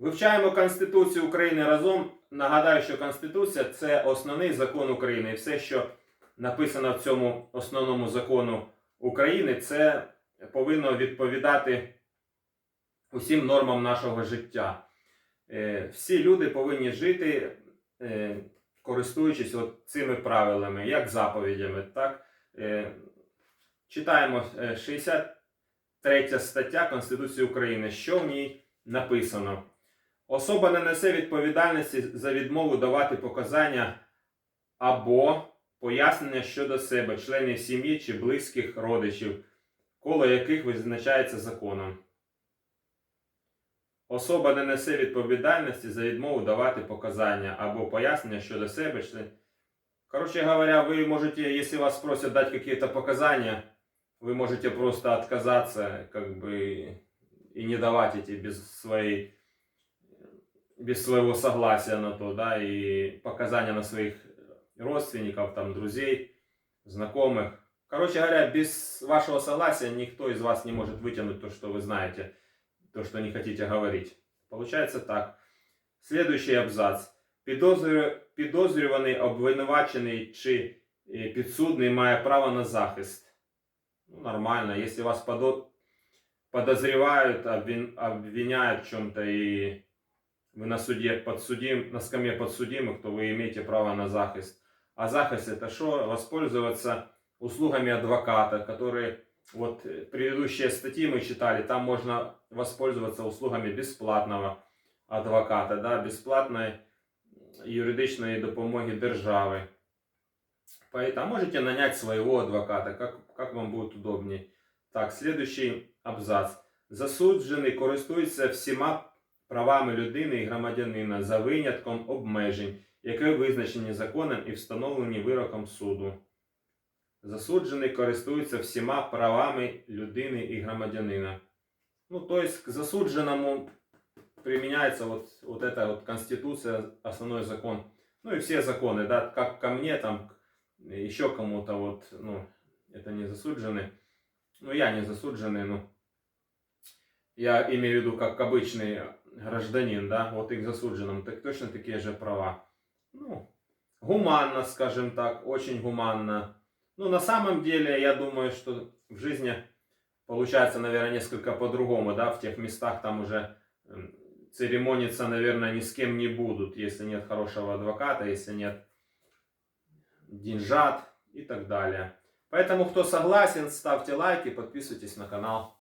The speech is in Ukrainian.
Вивчаємо Конституцію України разом. Нагадаю, що Конституція це основний закон України. І все, що написано в цьому основному закону України, це повинно відповідати усім нормам нашого життя. Е, Всі люди повинні жити, е, користуючись от цими правилами, як заповідями. Так? Е, Читаємо е, 63 стаття Конституції України. Що в ній написано? Особа не несе відповідальності за відмову давати показання або пояснення щодо себе, членів сім'ї чи близьких родичів, коло яких визначається законом. Особа не несе відповідальності за відмову давати показання або пояснення щодо себе. Член... Короче говоря, вы можете, если вас просят дать какие-то показания, вы можете просто отказаться, как бы, и не давать эти без своей, без своего согласия на то, да, и показания на своих родственников, там, друзей, знакомых. Короче говоря, без вашего согласия никто из вас не может вытянуть то, что вы знаете, то, что не хотите говорить. Получается так. Следующий абзац. Підозрю- Підозрюваний, обвинувачений чи е, підсудний має право на захист. Ну, нормально. Если вас подо- подозревают, обвин- обвиняют в чем-то и вы на суде подсудим, на скамье подсудимых, то вы имеете право на захист. А захист это что? Воспользоваться услугами адвоката, которые вот э, предыдущие статьи мы читали, там можно воспользоваться услугами бесплатного адвоката, да, безплатной юридичної допомоги держави. Поэтому можете нанять своего адвоката, как, как вам будет удобнее. Так, следующий абзац. Засуджений користується всіма правами людини і громадянина за винятком обмежень, які визначені законом і встановлені вироком суду. Засуджений користується всіма правами людини і громадянина. Ну, то есть к засудженному применяется вот, вот эта вот конституция, основной закон. Ну и все законы, да, как ко мне, там, к- еще кому-то, вот, ну, это не засудженный. Ну, я не засудженный, ну, я имею в виду как обычный гражданин, да, вот и к так точно такие же права. Ну, гуманно, скажем так, очень гуманно. Ну, на самом деле, я думаю, что в жизни получается, наверное, несколько по-другому, да, в тех местах там уже церемониться, наверное, ни с кем не будут, если нет хорошего адвоката, если нет деньжат и так далее. Поэтому, кто согласен, ставьте лайки, подписывайтесь на канал.